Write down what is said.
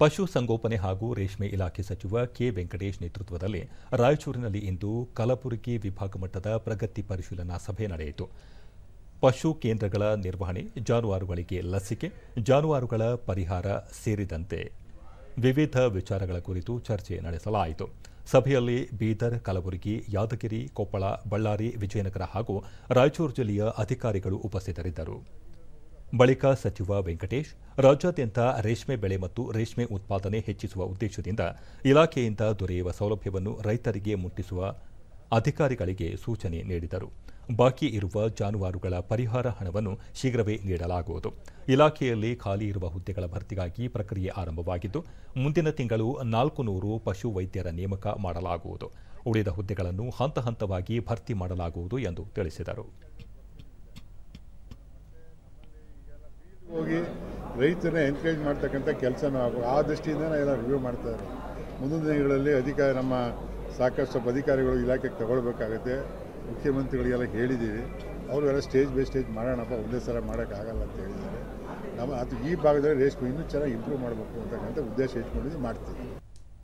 ಪಶು ಸಂಗೋಪನೆ ಹಾಗೂ ರೇಷ್ಮೆ ಇಲಾಖೆ ಸಚಿವ ಕೆ ವೆಂಕಟೇಶ್ ನೇತೃತ್ವದಲ್ಲಿ ರಾಯಚೂರಿನಲ್ಲಿ ಇಂದು ಕಲಬುರಗಿ ವಿಭಾಗ ಮಟ್ಟದ ಪ್ರಗತಿ ಪರಿಶೀಲನಾ ಸಭೆ ನಡೆಯಿತು. ಪಶು ಕೇಂದ್ರಗಳ ನಿರ್ವಹಣೆ, ಜಾನುವಾರುಗಳಿಗೆ ಲಸಿಕೆ, ಜಾನುವಾರುಗಳ ಪರಿಹಾರ ಸೇರಿದಂತೆ ವಿವಿಧ ವಿಚಾರಗಳ ಕುರಿತು ಚರ್ಚೆ ನಡೆಸಲಾಯಿತು. ಸಭೆಯಲ್ಲಿ ಬೀದರ್, ಕಲಬುರಗಿ, ಯಾದಗಿರಿ, ಕೊಪ್ಪಳ, ಬಳ್ಳಾರಿ, ವಿಜಯನಗರ ಹಾಗೂ ರಾಯಚೂರು ಜಿಲ್ಲೆಯ ಅಧಿಕಾರಿಗಳು ಉಪಸ್ಥಿತರಿದ್ದರು. ಬಳಿಕ ಸಚಿವ ವೆಂಕಟೇಶ್, ರಾಜ್ಯಾದ್ಯಂತ ರೇಷ್ಮೆ ಬೆಳೆ ಮತ್ತು ರೇಷ್ಮೆ ಉತ್ಪಾದನೆ ಹೆಚ್ಚಿಸುವ ಉದ್ದೇಶದಿಂದ ಇಲಾಖೆಯಿಂದ ದೊರೆಯುವ ಸೌಲಭ್ಯವನ್ನು ರೈತರಿಗೆ ಮುಟ್ಟಿಸುವ ಅಧಿಕಾರಿಗಳಿಗೆ ಸೂಚನೆ ನೀಡಿದರು. ಬಾಕಿ ಇರುವ ಜಾನುವಾರುಗಳ ಪರಿಹಾರ ಹಣವನ್ನು ಶೀಘ್ರವೇ ನೀಡಲಾಗುವುದು. ಇಲಾಖೆಯಲ್ಲಿ ಖಾಲಿ ಇರುವ ಹುದ್ದೆಗಳ ಭರ್ತಿಗಾಗಿ ಪ್ರಕ್ರಿಯೆ ಆರಂಭವಾಗಿದ್ದು, ಮುಂದಿನ ತಿಂಗಳು ನಾಲ್ಕು ನೂರು ಪಶು ವೈದ್ಯರ ನೇಮಕ ಮಾಡಲಾಗುವುದು. ಉಳಿದ ಹುದ್ದೆಗಳನ್ನು ಹಂತ ಹಂತವಾಗಿ ಭರ್ತಿ ಮಾಡಲಾಗುವುದು ಎಂದು ತಿಳಿಸಿದರು. ಹೋಗಿ ರೈತರನ್ನ ಎನ್ಕರೇಜ್ ಮಾಡ್ತಕ್ಕಂಥ ಕೆಲಸನೂ ಆಗಬೇಕು ಆ ದೃಷ್ಟಿಯಿಂದ ಎಲ್ಲ ರಿವ್ಯೂ ಮಾಡ್ತಾ ಇದ್ದಾರೆ. ಮುಂದಿನ ದಿನಗಳಲ್ಲಿ ಅಧಿಕಾರ, ನಮ್ಮ ಸಾಕಷ್ಟು ಅಧಿಕಾರಿಗಳು ಇಲಾಖೆಗೆ ತಗೊಳ್ಬೇಕಾಗುತ್ತೆ. ಮುಖ್ಯಮಂತ್ರಿಗಳಿಗೆಲ್ಲ ಹೇಳಿದ್ದೀವಿ. ಎಲ್ಲ ಸ್ಟೇಜ್ ಬೈ ಸ್ಟೇಜ್ ಮಾಡೋಣಪ್ಪ, ಒಂದೇ ಸಲ ಮಾಡೋಕ್ಕಾಗಲ್ಲ ಅಂತ ಹೇಳಿದ್ದಾರೆ. ನಮ್ಮ ಅದು ಈ ಭಾಗದಲ್ಲಿ ರೇಷ್ಮೆ ಇನ್ನೂ ಚೆನ್ನಾಗಿ ಇಂಪ್ರೂವ್ ಮಾಡಬೇಕು ಅಂತಕ್ಕಂಥ ಉದ್ದೇಶ ಇಟ್ಕೊಂಡಿದ್ದು ಮಾಡ್ತೀವಿ.